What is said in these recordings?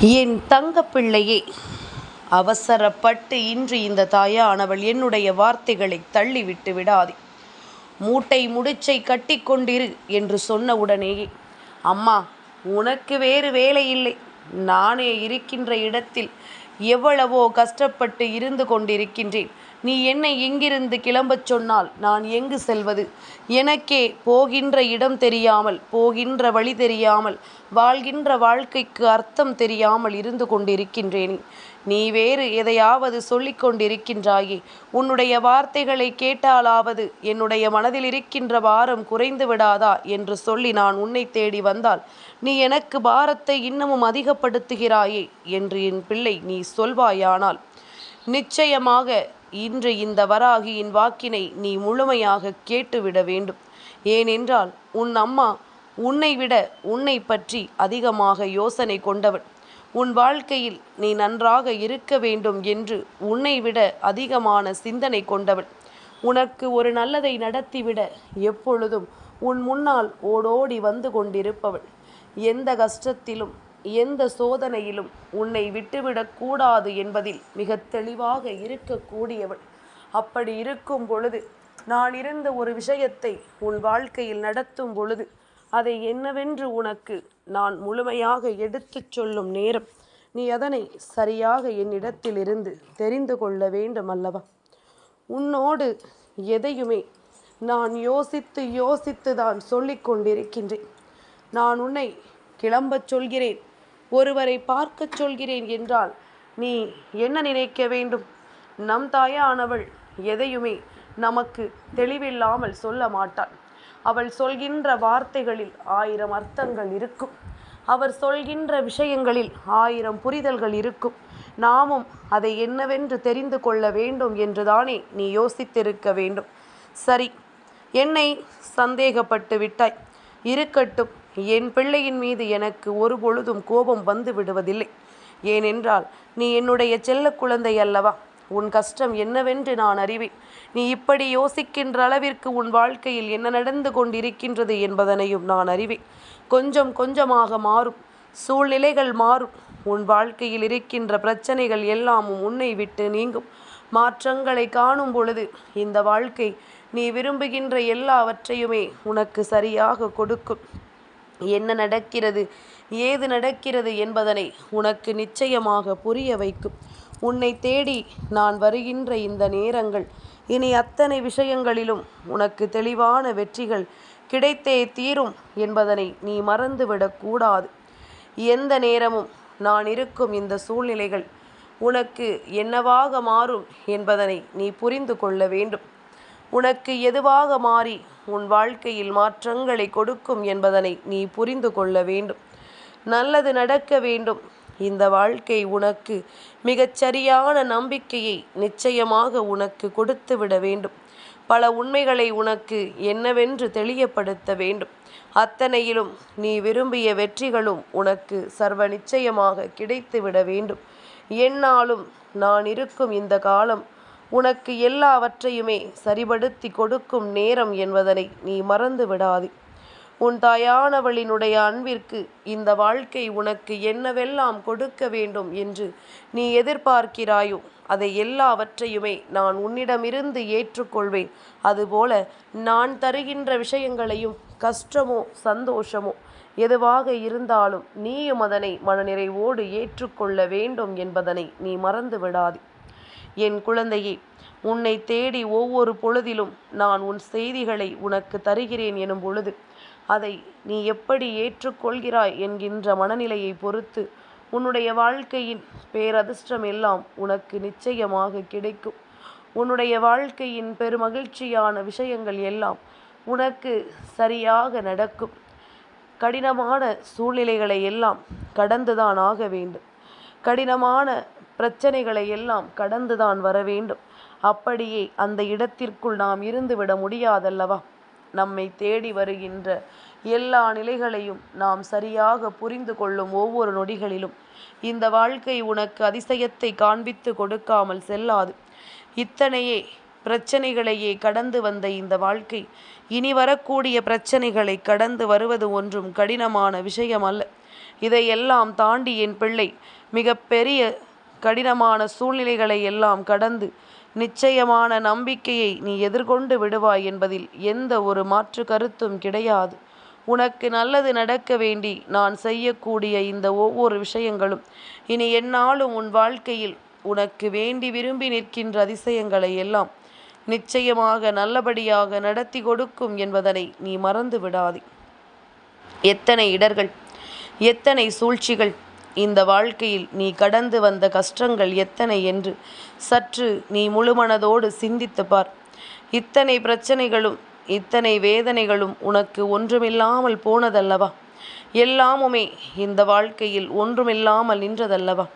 என் தங்கப்பிள்ளையே அவசரப்பட்டு இன்று இந்த தாயானவள் என்னுடைய வார்த்தைகளை தள்ளிவிட்டு விடாதே. மூட்டை முடிச்சை கட்டிக்கொண்டிரு என்று சொன்ன உடனேயே அம்மா உனக்கு வேறு வேலை இல்லை நானே இருக்கின்ற இடத்தில் எவ்வளவோ கஷ்டப்பட்டு இருந்து கொண்டிருக்கின்றேன். நீ என்னை எங்கிருந்து கிளம்பச் சொன்னால் நான் எங்கு செல்வது? எனக்கே போகின்ற இடம் தெரியாமல் போகின்ற வழி தெரியாமல் வாழ்கின்ற வாழ்க்கைக்கு அர்த்தம் தெரியாமல் இருந்து கொண்டிருக்கின்றேனே. நீ வேறு எதையாவது சொல்லிக் கொண்டிருக்கின்றாயே. உன்னுடைய வார்த்தைகளை கேட்டாலாவது என்னுடைய மனதில் இருக்கின்ற பாரம் குறைந்து விடாதா என்று சொல்லி நான் உன்னை தேடி வந்தால் நீ எனக்கு பாரத்தை இன்னமும் அதிகப்படுத்துகிறாயே என்று என் பிள்ளை நீ சொல்வாயானால் நிச்சயமாக இன்று இந்த வராகியின் வாக்கினை நீ முழுமையாக கேட்டுவிட வேண்டும். ஏனென்றால் உன் அம்மா உன்னை விட உன்னை பற்றி அதிகமாக யோசனை கொண்டவள். உன் வாழ்க்கையில் நீ நன்றாக இருக்க வேண்டும் என்று உன்னை விட அதிகமான சிந்தனை கொண்டவள். உனக்கு ஒரு நல்லதை நடத்திவிட எப்பொழுதும் உன் முன்னால் ஓடோடி வந்து கொண்டிருப்பவள். எந்த கஷ்டத்திலும் எந்த சோதனையிலும் உன்னை விட்டுவிடக் கூடாது என்பதில் மிக தெளிவாக இருக்கக்கூடியவள். அப்படி இருக்கும் பொழுது நான் இருந்த ஒரு விஷயத்தை உன் வாழ்க்கையில் நடத்தும் பொழுது அதை என்னவென்று உனக்கு நான் முழுமையாக எடுத்துச் சொல்லும் நேரம் நீ அதனை சரியாக என்னிடத்தில் இருந்து தெரிந்து கொள்ள வேண்டும் அல்லவா? உன்னோடு எதையுமே நான் யோசித்து யோசித்து தான் சொல்லிக் கொண்டிருக்கின்றேன். நான் உன்னை கிளம்பச் சொல்கிறேன். ஒருவரை பார்க்கச் சொல்கிறேன் என்றால் நீ என்ன நினைக்க வேண்டும்? நம் தாயானவள் எதையுமே நமக்கு தெளிவில்லாமல் சொல்ல மாட்டாள். அவள் சொல்கின்ற வார்த்தைகளில் ஆயிரம் அர்த்தங்கள் இருக்கும். அவர் சொல்கின்ற விஷயங்களில் ஆயிரம் புரிதல்கள் இருக்கும். நாமும் அதை என்னவென்று தெரிந்து கொள்ள வேண்டும் என்றுதானே நீ யோசித்திருக்க வேண்டும். சரி என்னை சந்தேகப்பட்டு விட்டாய். இருக்கட்டும் என் பிள்ளையின் மீது எனக்கு ஒரு பொழுதும் கோபம் வந்து விடுவதில்லை. ஏனென்றால் நீ என்னுடைய செல்ல குழந்தை அல்லவா? உன் கஷ்டம் என்னவென்று நான் அறிவேன். நீ இப்படி யோசிக்கின்ற அளவிற்கு உன் வாழ்க்கையில் என்ன நடந்து கொண்டிருக்கின்றது என்பதனையும் நான் அறிவேன். கொஞ்சம் கொஞ்சமாக மாறும். சூழ்நிலைகள் மாறும். உன் வாழ்க்கையில் இருக்கின்ற பிரச்சனைகள் எல்லாமும் உன்னை விட்டு நீங்கும். மாற்றங்களை காணும் பொழுது இந்த வாழ்க்கை நீ விரும்புகின்ற எல்லாவற்றையுமே உனக்கு சரியாக கொடுக்கும். என்ன நடக்கிறது? ஏது நடக்கிறது என்பதனை உனக்கு நிச்சயமாக புரிய வைக்கும். உன்னை தேடி நான் வருகின்ற இந்த நேரங்கள் இனி அத்தனை விஷயங்களிலும் உனக்கு தெளிவான வெற்றிகள் கிடைத்தே தீரும் என்பதனை நீ மறந்துவிடக்கூடாது எந்த நேரமும் நான் இருக்கும் இந்த சூழ்நிலைகள் உனக்கு என்னவாக மாறும் என்பதனை நீ புரிந்து கொள்ள வேண்டும். உனக்கு எதுவாக மாறி உன் வாழ்க்கையில் மாற்றங்களை கொடுக்கும் என்பதனை நீ புரிந்து கொள்ள வேண்டும். நல்லது நடக்க வேண்டும். இந்த வாழ்க்கை உனக்கு மிகச்சரியான நம்பிக்கையை நிச்சயமாக உனக்கு கொடுத்து விட வேண்டும். பல உண்மைகளை உனக்கு என்னவென்று தெளியப்படுத்த வேண்டும். அத்தனையிலும் நீ விரும்பிய வெற்றிகளும் உனக்கு சர்வ நிச்சயமாக கிடைத்து விட வேண்டும். என்னாலும் நான் இருக்கும் இந்த காலம் உனக்கு எல்லாவற்றையுமே சரிபடுத்தி கொடுக்கும் நேரம் என்பதனை நீ மறந்து விடாதே. உன் தாயானவளினுடைய அன்பிற்கு இந்த வாழ்க்கை உனக்கு என்னவெல்லாம் கொடுக்க வேண்டும் என்று நீ எதிர்பார்க்கிறாயோ அதை எல்லாவற்றையுமே நான் உன்னிடமிருந்து ஏற்றுக்கொள்வேன். அதுபோல நான் தருகின்ற விஷயங்களையும் கஷ்டமோ சந்தோஷமோ எதுவாக இருந்தாலும் நீயும் அதனை மனநிறைவோடு ஏற்றுக்கொள்ள வேண்டும் என்பதனை நீ மறந்து விடாதே. என் குழந்தையே உன்னை தேடி ஒவ்வொரு பொழுதிலும் நான் உன் செய்திகளை உனக்கு தருகிறேன் எனும் பொழுது அதை நீ எப்படி ஏற்றுக்கொள்கிறாய் என்கின்ற மனநிலையை பொறுத்து உன்னுடைய வாழ்க்கையின் பேரதிர்ஷ்டம் எல்லாம் உனக்கு நிச்சயமாக கிடைக்கும். உன்னுடைய வாழ்க்கையின் பெருமகிழ்ச்சியான விஷயங்கள் எல்லாம் உனக்கு சரியாக நடக்கும். கடினமான சூழ்நிலைகளை எல்லாம் கடந்துதான் ஆக வேண்டும். கடினமான பிரச்சனைகளை எல்லாம் கடந்துதான் வர வேண்டும். அப்படியே அந்த இடத்திற்குள் நாம் இருந்துவிட முடியாதல்லவா? நம்மை தேடி வருகின்ற எல்லா நிலைகளையும் நாம் சரியாக புரிந்து கொள்ளும் ஒவ்வொரு நொடிகளிலும் இந்த வாழ்க்கை உனக்கு அதிசயத்தை காண்பித்து கொடுக்காமல் செல்லாது. இத்தனையே பிரச்சனைகளையே கடந்து வந்த இந்த வாழ்க்கை இனி வரக்கூடிய பிரச்சனைகளை கடந்து வருவது ஒன்றும் கடினமான விஷயம் அல்ல இதையெல்லாம் தாண்டி என் பிள்ளை மிகப்பெரிய கடினமான சூழ்நிலைகளை எல்லாம் கடந்து நிச்சயமான நம்பிக்கையை நீ எதிர்கொண்டு விடுவாய் என்பதில் எந்த ஒரு மாற்று கருத்தும் கிடையாது. உனக்கு நல்லது நடக்க வேண்டி நான் செய்யக்கூடிய இந்த ஒவ்வொரு விஷயங்களும் இனி என்னாலும் உன் வாழ்க்கையில் உனக்கு வேண்டி விரும்பி நிற்கின்ற அதிசயங்களை எல்லாம் நிச்சயமாக நல்லபடியாக நடத்தி கொடுக்கும் என்பதனை நீ மறந்து விடாதே. எத்தனை இடர்கள் எத்தனை சூழ்ச்சிகள் இந்த வாழ்க்கையில் நீ கடந்து வந்த கஷ்டங்கள் எத்தனை என்று சற்று நீ முழுமனதோடு சிந்தித்து பார். இத்தனை பிரச்சனைகளும் இத்தனை வேதனைகளும் உனக்கு ஒன்றுமில்லாமல் போனதல்லவா? எல்லாமுமே இந்த வாழ்க்கையில் ஒன்றுமில்லாமல் நின்றதல்லவா?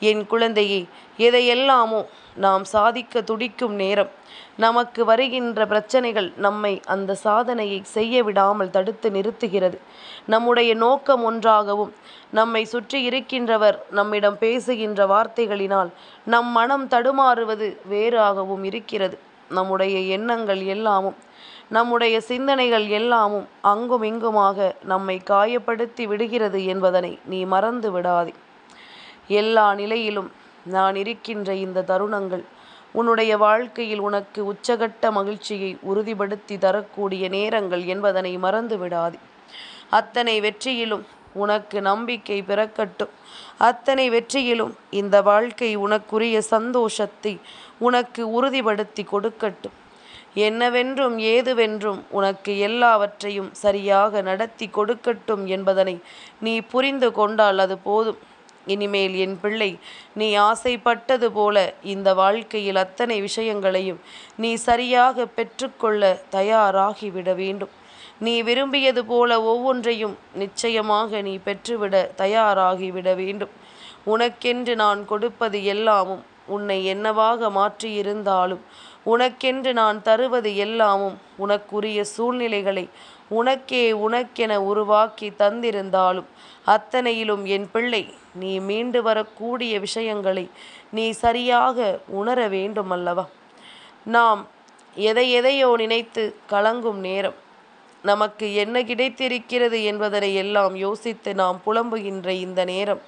என் குழந்தையே எதையெல்லாமோ நாம் சாதிக்க துடிக்கும் நேரம். நமக்கு வருகின்ற பிரச்சனைகள் நம்மை அந்த சாதனையை செய்ய விடாமல் தடுத்து நிறுத்துகிறது. நம்முடைய நோக்கம் ஒன்றாகவும் நம்மை சுற்றி இருக்கின்றவர் நம்மிடம் பேசுகின்ற வார்த்தைகளினால் நம் மனம் தடுமாறுவது வேறாகவும் இருக்கிறது. நம்முடைய எண்ணங்கள் எல்லாமும் நம்முடைய சிந்தனைகள் எல்லாமும் அங்கும் இங்குமாக நம்மை காயப்படுத்தி விடுகிறது என்பதனை நீ மறந்து விடாதே. எல்லா நிலையிலும் நான் இருக்கின்ற இந்த தருணங்கள் உன்னுடைய வாழ்க்கையில் உனக்கு உச்சகட்ட மகிழ்ச்சியை உறுதிப்படுத்தி தரக்கூடிய நேரங்கள் என்பதனை மறந்து விடாதே. அத்தனை வெற்றியிலும் உனக்கு நம்பிக்கை பிறக்கட்டும். அத்தனை வெற்றியிலும் இந்த வாழ்க்கை உனக்குரிய சந்தோஷத்தை உனக்கு உறுதிப்படுத்தி கொடுக்கட்டும். என்னவென்றும் ஏதுவென்றும் உனக்கு எல்லாவற்றையும் சரியாக நடத்தி கொடுக்கட்டும் என்பதனை நீ புரிந்து கொண்டால் அது போதும். இனிமேல் என் பிள்ளை நீ ஆசைப்பட்டது போல இந்த வாழ்க்கையில் அத்தனை விஷயங்களையும் நீ சரியாக பெற்றுக்கொள்ள தயாராகிவிட வேண்டும். நீ விரும்பியது போல ஒவ்வொன்றையும் நிச்சயமாக நீ பெற்றுவிட தயாராகிவிட வேண்டும். உனக்கென்று நான் கொடுப்பது எல்லாமும் உன்னை என்னவாக மாற்றியிருந்தாலும் உனக்கென்று நான் தருவது எல்லாமும் உனக்குரிய சூழ்நிலைகளை உனக்கே உனக்கென உருவாக்கி தந்திருந்தாலும் அத்தனையிலும் என் பிள்ளை நீ மீண்டு வரக்கூடிய விஷயங்களை நீ சரியாக உணர வேண்டும் அல்லவா நாம் எதை எதையோ நினைத்து கலங்கும் நேரம். நமக்கு என்ன கிடைத்திருக்கிறது என்பதனை எல்லாம் யோசித்து நாம் புலம்புகின்ற இந்த நேரம்.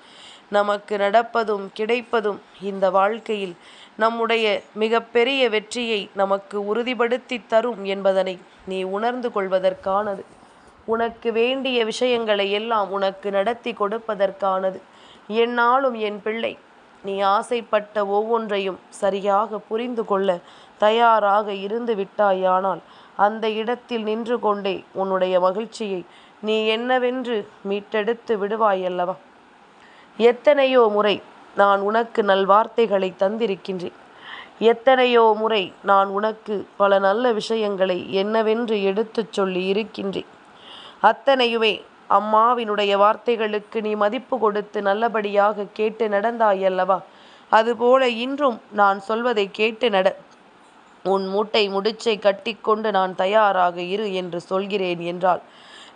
நமக்கு நடப்பதும் கிடைப்பதும் இந்த வாழ்க்கையில் நம்முடைய மிகப்பெரிய வெற்றியை நமக்கு உறுதிப்படுத்தி தரும் என்பதனை நீ உணர்ந்து கொள்வதற்கானது. உனக்கு வேண்டிய விஷயங்களை எல்லாம் உனக்கு நடத்தி கொடுப்பதற்கானது. என்னாலும் என் பிள்ளை நீ ஆசைப்பட்ட ஒவ்வொன்றையும் சரியாக புரிந்து கொள்ள தயாராக இருந்து விட்டாயானால் அந்த இடத்தில் நின்று கொண்டே உன்னுடைய மகிழ்ச்சியை நீ என்னவென்று மீட்டெடுத்து விடுவாயல்லவா? எத்தனையோ முறை நான் உனக்கு நல்வார்த்தைகளை தந்திருக்கின்றேன். எத்தனையோ முறை நான் உனக்கு பல நல்ல விஷயங்களை என்னவென்று எடுத்துச் சொல்லி இருக்கின்றேன். அத்தனையுமே அம்மாவினுடைய வார்த்தைகளுக்கு நீ மதிப்பு கொடுத்து நல்லபடியாக கேட்டு நடந்தாயல்லவா அதுபோல இன்றும் நான் சொல்வதை கேட்டு நட. உன் மூட்டை முடிச்சை கட்டிக்கொண்டு நான் தயாராக இரு என்று சொல்கிறேன் என்றால்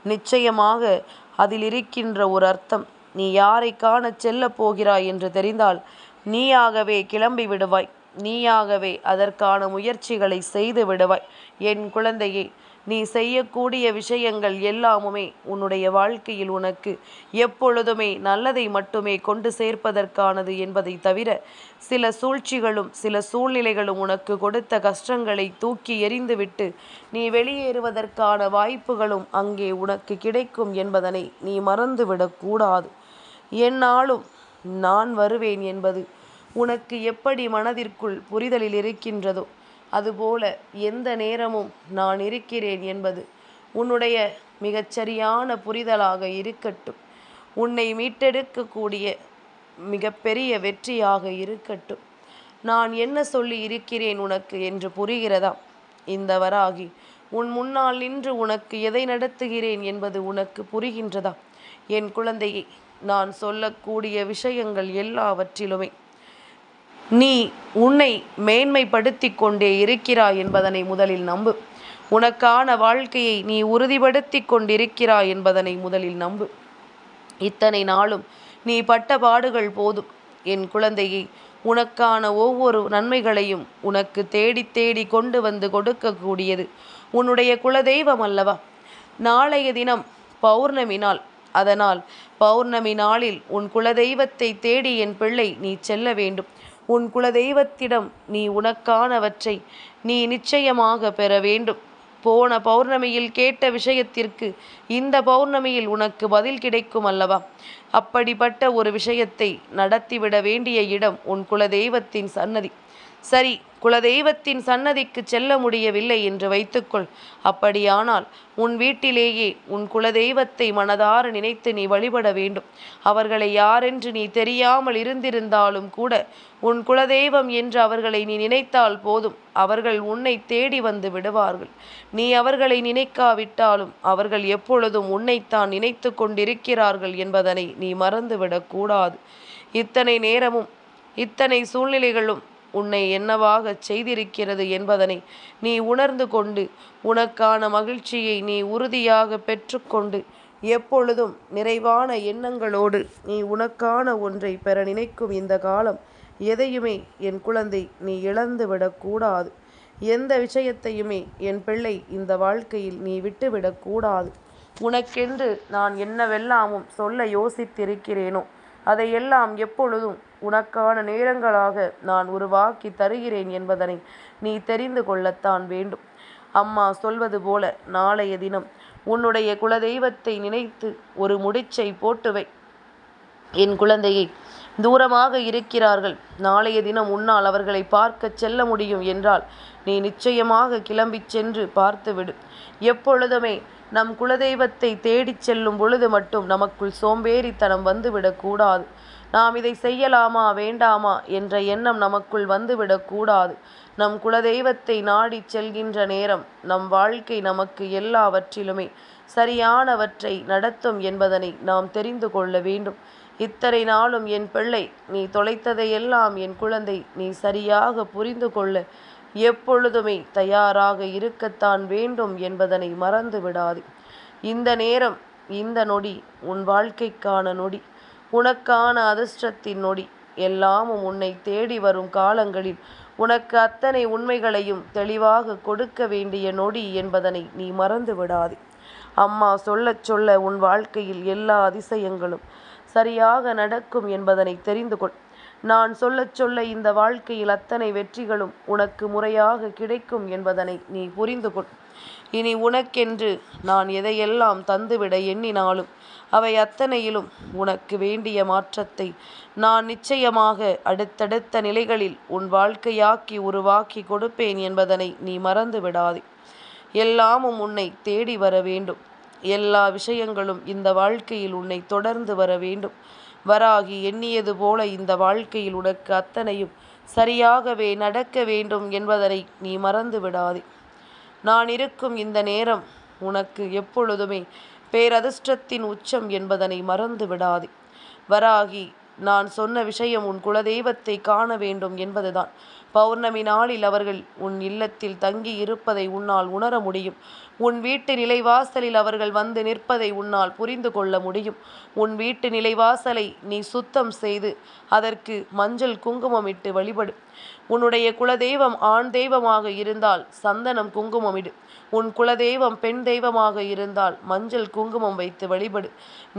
நிச்சயமாக அதில் இருக்கின்ற ஒரு அர்த்தம் நீ யாரை காணச் செல்லப் போகிறாய் என்று தெரிந்தால் நீயாகவே கிளம்பி விடுவாய். நீயாகவே அதற்கான முயற்சிகளை செய்து விடுவாய். என் குழந்தையே நீ செய்யக்கூடிய விஷயங்கள் எல்லாமுமே உன்னுடைய வாழ்க்கையில் உனக்கு எப்பொழுதுமே நல்லதை மட்டுமே கொண்டு சேர்ப்பதற்கானது என்பதை தவிர சில சூழ்ச்சிகளும் சில சூழ்நிலைகளும் உனக்கு கொடுத்த கஷ்டங்களை தூக்கி எறிந்துவிட்டு நீ வெளியேறுவதற்கான வாய்ப்புகளும் அங்கே உனக்கு கிடைக்கும் என்பதனை நீ மறந்துவிடக்கூடாது என்னாலும் நான் வருவேன் என்பது உனக்கு எப்படி மனதிற்குள் புரிதலில் இருக்கின்றதோ அதுபோல எந்த நேரமும் நான் இருக்கிறேன் என்பது உன்னுடைய மிகச்சரியான புரிதலாக இருக்கட்டும். உன்னை மீட்டெடுக்கக்கூடிய மிகப்பெரிய வெற்றியாக இருக்கட்டும். நான் என்ன சொல்லி இருக்கிறேன் உனக்கு என்று புரிகிறதா? இந்த வராகி உன் முன்னால் நின்று உனக்கு எதை நடத்துகிறேன் என்பது உனக்கு புரிகின்றதா? என் குழந்தையை நான் சொல்லக்கூடிய விஷயங்கள் எல்லாவற்றிலுமே. நீ உன்னை மேன்மைப்படுத்தி கொண்டே இருக்கிறாய் என்பதனை முதலில் நம்பு. உனக்கான வாழ்க்கையை நீ உறுதிப்படுத்தி கொண்டிருக்கிறாய் என்பதனை முதலில் நம்பு. இத்தனை நாளும் நீ பட்ட பாடுகள் போதும். என் குழந்தையை உனக்கான ஒவ்வொரு நன்மைகளையும் உனக்கு தேடி தேடி கொண்டு வந்து கொடுக்கக்கூடியது உன்னுடைய குலதெய்வம் அல்லவா? நாளைய தினம் பௌர்ணமி நாள். அதனால் பௌர்ணமி நாளில் உன் குலதெய்வத்தை தேடி என் பிள்ளை நீ செல்ல வேண்டும். உன் குலதெய்வத்திடம் நீ உனக்கானவற்றை நீ நிச்சயமாக பெற வேண்டும். போன பௌர்ணமியில் கேட்ட விஷயத்திற்கு இந்த பௌர்ணமியில் உனக்கு பதில் கிடைக்கும் அல்லவா? அப்படிப்பட்ட ஒரு விஷயத்தை நடத்திவிட வேண்டிய இடம் உன் குலதெய்வத்தின் சன்னதி. சரி குலதெய்வத்தின் சன்னதிக்கு செல்ல முடியவில்லை என்று வைத்துக்கொள். அப்படியானால் உன் வீட்டிலேயே உன் குலதெய்வத்தை மனதார நினைத்து நீ வழிபட வேண்டும். அவர்களை யாரென்று நீ தெரியாமல் இருந்திருந்தாலும் கூட உன் குலதெய்வம் என்று அவர்களை நீ நினைத்தால் போதும். அவர்கள் உன்னை தேடி வந்து விடுவார்கள். நீ அவர்களை நினைக்காவிட்டாலும் அவர்கள் எப்பொழுதும் உன்னைத்தான் நினைத்து கொண்டிருக்கிறார்கள் என்பதனை நீ மறந்துவிடக்கூடாது இத்தனை நேரமும் இத்தனை சூழ்நிலைகளும் உன்னை என்னவாகச் செய்திருக்கிறது என்பதனை நீ உணர்ந்து கொண்டு உனக்கான மகிழ்ச்சியை நீ உறுதியாக பெற்றுக்கொண்டு எப்பொழுதும் நிறைவான எண்ணங்களோடு நீ உனக்கான ஒன்றை பெற நினைக்கும் இந்த காலம் எதையுமே என் குழந்தை நீ இழந்து விடக்கூடாது. எந்த விஷயத்தையுமே என் பிள்ளை இந்த வாழ்க்கையில் நீ விட்டுவிடக்கூடாது உனக்கென்று நான் என்னவெல்லாமும் சொல்ல யோசித்திருக்கிறேனோ அதையெல்லாம் எப்பொழுதும் உனக்கான நேரங்களாக நான் உருவாக்கி தருகிறேன் என்பதனை நீ தெரிந்து கொள்ளத்தான் வேண்டும். அம்மா சொல்வது போல நாளைய தினம் உன்னுடைய குலதெய்வத்தை நினைத்து ஒரு முடிச்சை போட்டுவை என் குழந்தையை தூரமாக இருக்கிறார்கள். நாளைய தினம் உன்னால் அவர்களை பார்க்க செல்ல முடியும் என்றால் நீ நிச்சயமாக கிளம்பிச் சென்று பார்த்துவிடு எப்பொழுதுமே நம் குலதெய்வத்தை தேடிச் செல்லும் பொழுது மட்டும் நமக்குள் சோம்பேறித்தனம் வந்துவிடக்கூடாது நாம் இதை செய்யலாமா வேண்டாமா என்ற எண்ணம் நமக்குள் வந்துவிடக்கூடாது நம் குலதெய்வத்தை நாடிச் செல்கின்ற நேரம் நம் வாழ்க்கை நமக்கு எல்லாவற்றிலுமே சரியானவற்றை நடத்தும் என்பதனை நாம் தெரிந்து கொள்ள வேண்டும். இத்தனை நாளும் என் பிள்ளை நீ தொலைத்ததையெல்லாம் என் குழந்தை நீ சரியாக புரிந்து கொள்ள எப்பொழுதுமே தயாராக இருக்கத்தான் வேண்டும் என்பதனை மறந்து விடாது இந்த நேரம் இந்த நொடி உன் வாழ்க்கைக்கான நொடி. உனக்கான அதிர்ஷ்டத்தின் நொடி. எல்லாமும் உன்னை தேடி வரும் காலங்களில் உனக்கு அத்தனை உண்மைகளையும் தெளிவாக கொடுக்க வேண்டிய நொடி என்பதனை நீ மறந்து விடாதே. அம்மா சொல்லச் சொல்ல உன் வாழ்க்கையில் எல்லா அதிசயங்களும் சரியாக நடக்கும் என்பதனை தெரிந்து கொள். நான் சொல்லச் சொல்ல இந்த வாழ்க்கையில் அத்தனை வெற்றிகளும் உனக்கு முறையாக கிடைக்கும் என்பதனை நீ புரிந்து கொள். இனி உனக்கென்று நான் எதையெல்லாம் தந்துவிட எண்ணினாலும் அவை அத்தனையிலும் உனக்கு வேண்டிய மாற்றத்தை நான் நிச்சயமாக அடுத்தடுத்த நிலைகளில் உன் வாழ்க்கையாக்கி உருவாக்கி கொடுப்பேன் என்பதனை நீ மறந்து விடாதே. எல்லாமும் உன்னை தேடி வர வேண்டும். எல்லா விஷயங்களும் இந்த வாழ்க்கையில் உன்னை தொடர்ந்து வர வேண்டும். வராகி எண்ணியது போல இந்த வாழ்க்கையில் உனக்கு அத்தனையும் சரியாகவே நடக்க வேண்டும் என்பதனை நீ மறந்து விடாதே. நான் இருக்கும் இந்த நேரம் உனக்கு எப்பொழுதுமே பேரதிர்ஷ்டத்தின் உச்சம் என்பதனை மறந்து விடாதே. வராகி நான் சொன்ன விஷயம் உன் குலதெய்வத்தை காண வேண்டும் என்பதுதான். பௌர்ணமி நாளில் அவர்கள் உன் இல்லத்தில் தங்கி இருப்பதை உன்னால் உணர முடியும். உன் வீட்டு நிலைவாசலில் அவர்கள் வந்து நிற்பதை உன்னால் புரிந்து கொள்ள முடியும். உன் வீட்டு நிலைவாசலை நீ சுத்தம் செய்து அதற்கு மஞ்சள் குங்குமம் இட்டு வழிபடு. உன்னுடைய குலதெய்வம் ஆண் தெய்வமாக இருந்தால் சந்தனம் குங்குமமிடு உன் குலதெய்வம் பெண் தெய்வமாக இருந்தால் மஞ்சள் குங்குமம் வைத்து வழிபடு.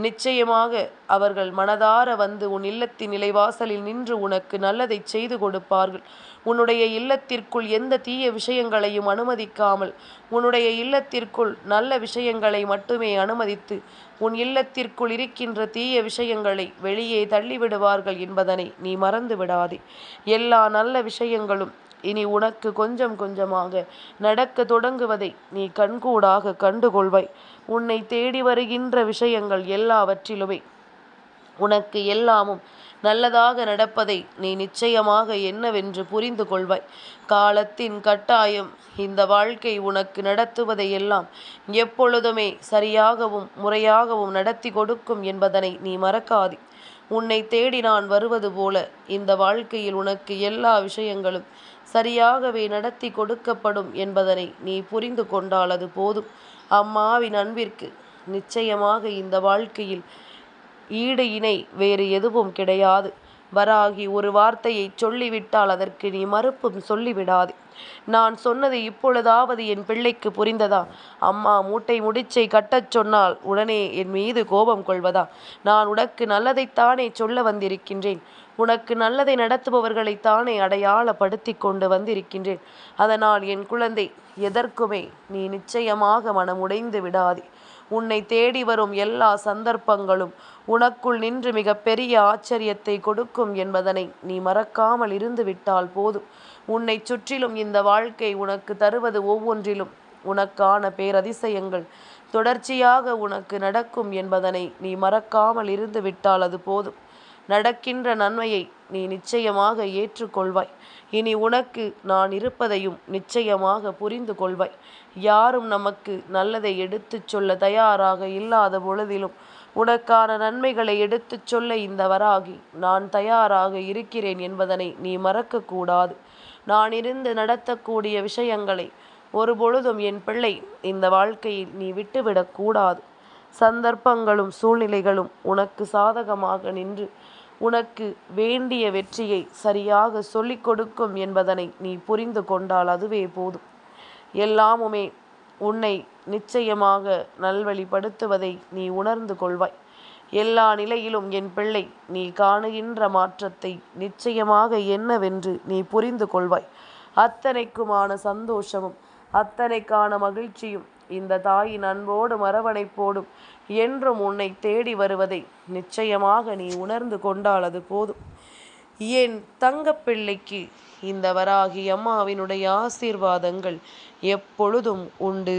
நிச்சயமாக அவர்கள் மனதார வந்து உன் இல்லத்தின் நிலைவாசலில் நின்று உனக்கு நல்லதை செய்து கொடுப்பார்கள். உன்னுடைய இல்லத்திற்குள் எந்த தீய விஷயங்களையும் அனுமதிக்காமல் உன்னுடைய இல்லத்திற்குள் நல்ல விஷயங்களை மட்டுமே அனுமதித்து உன் இல்லத்திற்குள் இருக்கின்ற தீய விஷயங்களை வெளியே தள்ளிவிடுவார்கள் என்பதனை நீ மறந்து விடாதே. எல்லா நல்ல விஷயங்களும் இனி உனக்கு கொஞ்சம் கொஞ்சமாக நடக்க தொடங்குவதை நீ கண்கூடாக கண்டுகொள்வாய். உன்னை தேடி வருகின்ற விஷயங்கள் எல்லாவற்றிலுமே உனக்கு எல்லாமும் நல்லதாக நடப்பதை நீ நிச்சயமாக என்னவென்று புரிந்து கொள்வாய். காலத்தின் கட்டாயம் இந்த வாழ்க்கை உனக்கு நடத்துவதையெல்லாம் எப்பொழுதுமே சரியாகவும் முறையாகவும் நடத்தி கொடுக்கும் என்பதனை நீ மறக்காதே. உன்னை தேடி நான் வருவது போல இந்த வாழ்க்கையில் உனக்கு எல்லா விஷயங்களும் சரியாகவே நடத்தி கொடுக்கப்படும் என்பதனை நீ புரிந்து கொண்டால் அது போதும். அம்மாவின் அன்பிற்கு நிச்சயமாக இந்த வாழ்க்கையில் ஈடு இணை வேறு எதுவும் கிடையாது. வராகி ஒரு வார்த்தையை சொல்லிவிட்டால் அதற்கு நீ மறுப்பும் சொல்லிவிடாதே. நான் சொன்னது இப்பொழுதாவது என் பிள்ளைக்கு புரிந்ததா? அம்மா மூட்டை முடிச்சை கட்டச் சொன்னால் உடனே என் மீது கோபம் கொள்வதா? நான் உனக்கு நல்லதைத்தானே சொல்ல வந்திருக்கின்றேன். உனக்கு நல்லதை நடத்துபவர்களைத்தானே அடையாளப்படுத்தி கொண்டு வந்திருக்கின்றேன். அதனால் என் குழந்தை எதற்குமே நீ நிச்சயமாக மனமுடைந்து விடாதே. உன்னை தேடி வரும் எல்லா சந்தர்ப்பங்களும் உனக்குள் நின்று மிக பெரிய ஆச்சரியத்தை கொடுக்கும் என்பதனை நீ மறக்காமல் இருந்து விட்டால் போதும். உன்னை சுற்றிலும் இந்த வாழ்க்கை உனக்கு தருவது ஒவ்வொன்றிலும் உனக்கான பேரதிசயங்கள் தொடர்ச்சியாக உனக்கு நடக்கும் என்பதனை நீ மறக்காமல் இருந்து விட்டால் அது போதும். நடக்கின்ற நன்மையை நீ நிச்சயமாக ஏற்றுக்கொள்வாய். இனி உனக்கு நான் இருப்பதையும் நிச்சயமாக புரிந்து கொள்வாய் யாரும் நமக்கு நல்லதை எடுத்துச் சொல்ல தயாராக இல்லாத பொழுதிலும் உனக்கான நன்மைகளை எடுத்துச் சொல்ல இந்த வராகி நான் தயாராக இருக்கிறேன் என்பதனை நீ மறக்கக்கூடாது. நான் இருந்து நடத்தக்கூடிய விஷயங்களை ஒரு பொழுதும் என் பிள்ளை இந்த வாழ்க்கையில் நீ விட்டுவிடக்கூடாது. சந்தர்ப்பங்களும் சூழ்நிலைகளும் உனக்கு சாதகமாக நின்று உனக்கு வேண்டிய வெற்றியை சரியாக சொல்லிக் கொடுக்கும் என்பதனை நீ புரிந்து கொண்டால் அதுவே போதும். எல்லாமுமே உன்னை நிச்சயமாக நல்வழிப்படுத்துவதை நீ உணர்ந்து கொள்வாய். எல்லா நிலையிலும் என் பிள்ளை நீ காணுகின்ற மாற்றத்தை நிச்சயமாக என்னவென்று நீ புரிந்து கொள்வாய். அத்தனைக்குமான சந்தோஷமும் அத்தனைக்கான மகிழ்ச்சியும் இந்த தாயின் அன்போடும் மரவணைப்போடும் என்றும் உன்னை தேடி வருவதை நிச்சயமாக நீ உணர்ந்து கொண்டால் அது போதும். என் தங்கப்பிள்ளைக்கு இந்த வராகி அம்மாவினுடைய ஆசீர்வாதங்கள் எப்பொழுதும் உண்டு.